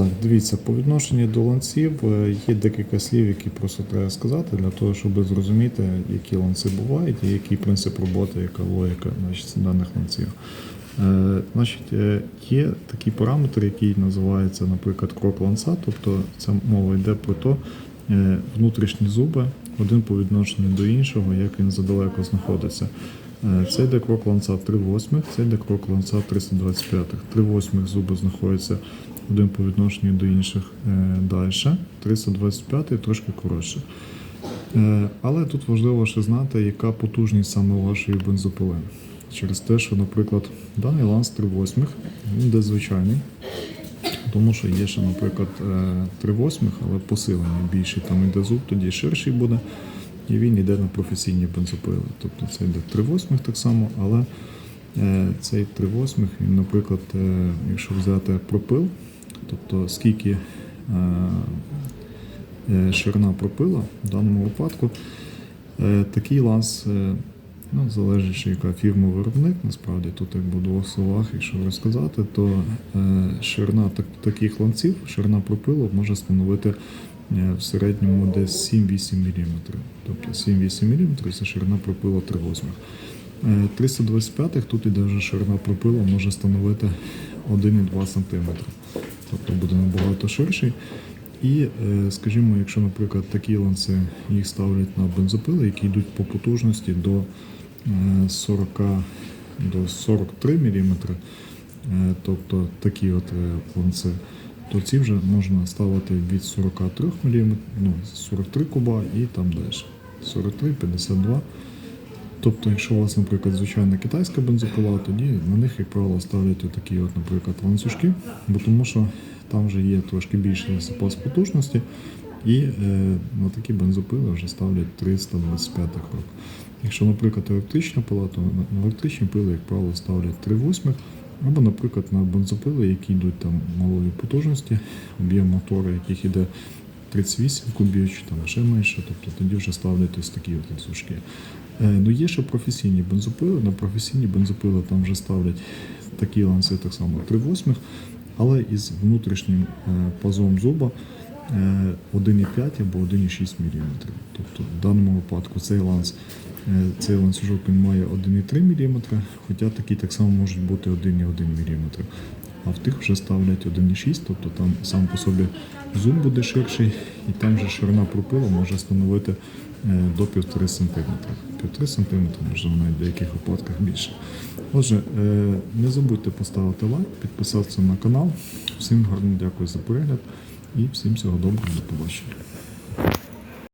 Так, дивіться, по відношенню до ланців е, є декілька слів, які просто треба сказати для того, щоб зрозуміти, які ланці бувають і який принцип роботи, яка логіка значить, даних ланців. Е, значить, е, є такий параметр, який називається, наприклад, крок ланца, тобто це мова йде про то, внутрішні зуби один по відношенню до іншого, як він задалеко знаходиться. Е, Це йде крок ланца 3 восьмих, це йде крок ланца 325. 3 восьмих зуби знаходяться один по відношенню до інших е, далі. 325 трошки коротше. Е, Але тут важливо ще знати, яка потужність саме вашої бензопили. Через те, що, наприклад, даний ланц 3 восьмих, він йде звичайний, тому що є ще, наприклад, 3 восьмих, але посилений більший, там йде зуб, тоді ширший буде, і він йде на професійні бензопили. Тобто це йде 3 восьмих так само, але е, цей 3 восьмих, він, наприклад, е, якщо взяти пропил, тобто скільки е, е, ширина пропила в даному випадку, е, такий е, ну, залежить, яка фірма виробник, насправді тут як в двох словах, якщо розказати, то е, ширина так, таких ланців, ширина пропилу може становити е, в середньому десь 7-8 мм. Тобто 7-8 мм це ширина пропила 3 восьмих. Е, 325 тут іде вже ширина пропилу може становити 1,2 см. Тобто буде набагато ширший. І, е, скажімо, якщо, наприклад, такі ланци їх ставлять на бензопили, які йдуть по потужності до е, 40 до 43 мм, тобто такі от е, то ці вже можна ставити від 43 мм, ну, 43 куба і там далі. 43, 52. Тобто, якщо у вас, наприклад, звичайна китайська бензопила, тоді на них, як правило, ставлять отакі, от, наприклад, ланцюжки, бо тому що там вже є трошки більший запас потужності, і е, на такі бензопили вже ставлять 325 крок. Якщо, наприклад, електрична пила, то на електричні пили, як правило, ставлять 3 восьмих, або, наприклад, на бензопили, які йдуть там малої потужності, об'єм мотора, яких іде 38 кубів чи там ще менше, тобто тоді вже ставлять ось такі от ланцюжки. Е, Ну є ще професійні бензопили. На професійні бензопили там вже ставлять такі ланци так само 3 восьмих, але із внутрішнім е, пазом зуба 1,5 або 1,6 мм. Тобто в даному випадку цей ланц, е, цей ланцюжок він має 1,3 мм, хоча такі так само можуть бути 1,1 мм. А в тих вже ставлять 1,6, тобто там сам по собі зуб буде ширший, і там же ширина пропилу може становити е, до 1,5 см. 1,5 см, можливо, навіть в деяких випадках більше. Отже, е, не забудьте поставити лайк, підписатися на канал. Всім гарно дякую за перегляд і всім всього доброго, до побачення.